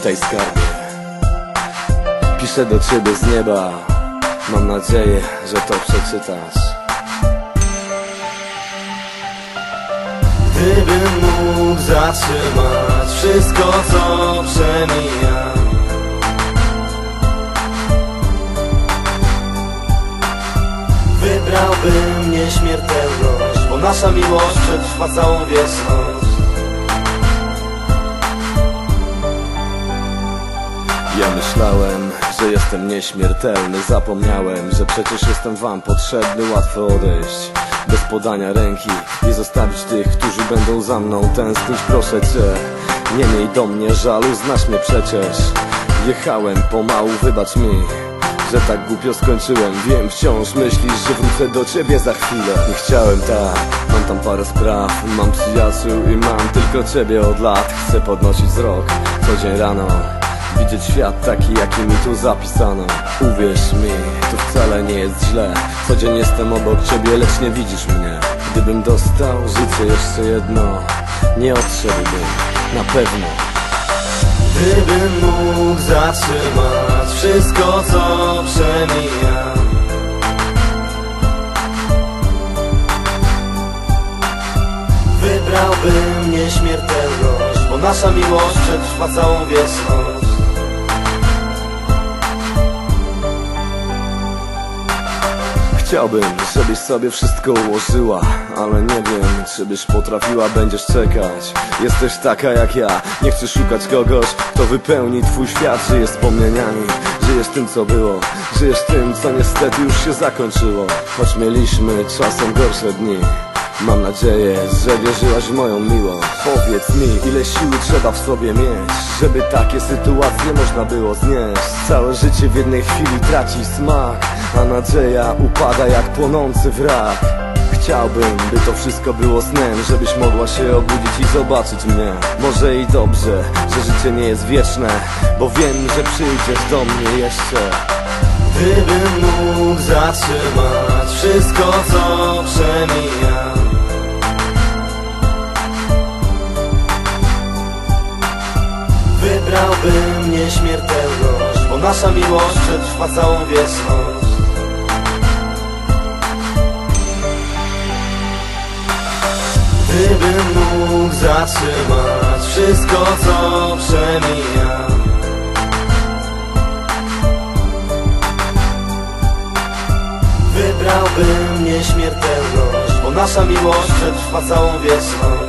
Witaj skarbie. Piszę do ciebie z nieba. Mam nadzieję, że to przeczytasz. Gdybym mógł zatrzymać wszystko co przemija. Wybrałbym nieśmiertelność Bo nasza miłość przetrwa całą wieczność Ja myślałem, że jestem nieśmiertelny. Zapomniałem, że przecież jestem wam potrzebny. Łatwo odejść bez podania ręki I zostawić tych, którzy będą za mną tęsknić. Proszę cię, nie miej do mnie żalu Znasz mnie przecież. Jechałem pomału, wybacz mi że tak głupio skończyłem. Wiem, wciąż myślisz, że wrócę do ciebie za chwilę. Nie chciałem tak, mam tam parę spraw. Mam przyjaciół i mam tylko ciebie od lat. Chcę podnosić wzrok co dzień rano Widzieć świat taki, jaki mi tu zapisano. Uwierz mi, tu wcale nie jest źle. Co dzień jestem obok ciebie, lecz nie widzisz mnie. Gdybym dostał życie jeszcze jedno Nie odszedłbym, na pewno. Gdybym mógł zatrzymać wszystko co przemija. Wybrałbym nieśmiertelność Bo nasza miłość przetrwa całą wieczność Chciałbym, żebyś sobie wszystko ułożyła Ale nie wiem, czy byś potrafiła, będziesz czekać. Jesteś taka jak ja, nie chcesz szukać kogoś Kto wypełni twój świat, żyjesz wspomnieniami Żyjesz tym co było, żyjesz tym co niestety już się zakończyło. Choć mieliśmy czasem gorsze dni Mam nadzieję, że wierzyłaś w moją miłość. Powiedz mi, ile siły trzeba w sobie mieć Żeby takie sytuacje można było znieść. Całe życie w jednej chwili traci smak A nadzieja upada jak płonący wrak. Chciałbym, by to wszystko było snem Żebyś mogła się obudzić i zobaczyć mnie. Może i dobrze, że życie nie jest wieczne Bo wiem, że przyjdziesz do mnie jeszcze. Gdybym mógł zatrzymać wszystko co przemija Wybrałbym nieśmiertelność Bo nasza miłość przetrwa całą wieczność. Gdybym mógł zatrzymać wszystko co przemija Wybrałbym nieśmiertelność Bo nasza miłość przetrwa całą wieczność